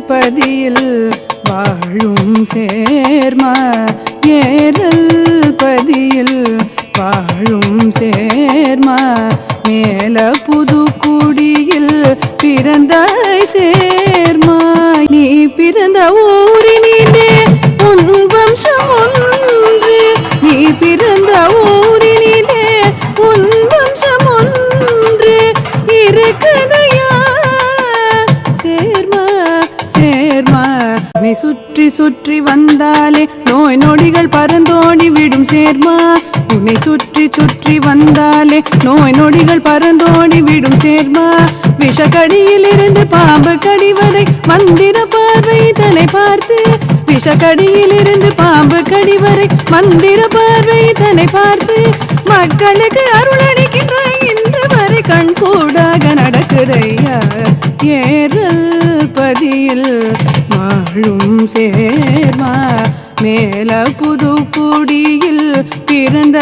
பதியில் வாழும் சேர்மா? ஏறல் பதியில் வாழும் சேர்மா? மேல புதுக்குடியில் பிறந்தாய் சேர்மா? நீ பிறந்த ஊர் சுற்றி சுற்றி வந்தாலே நோய் நொடிகள் பறந்தோடி விடும் சேர்மா. உன்னை சுற்றி சுற்றி வந்தாலே நோய் நொடிகள் பறந்தோடி விடும் சேர்மா. விஷக்கடியில் இருந்து பாம்பு கடிவதை மந்திர பார்வை தலை பார்த்து. விஷக்கடியில் இருந்து பாம்பு கடிவரை மந்திர பார்வை தன்னை பார்த்து. மக்களுக்கு அருளளிக்கின்ற இன்று வரை கண் கூடாக நடக்குதையா. ஏறல் பதியில் மாழும் சேர்மா மேல புது குடியில் பிறந்த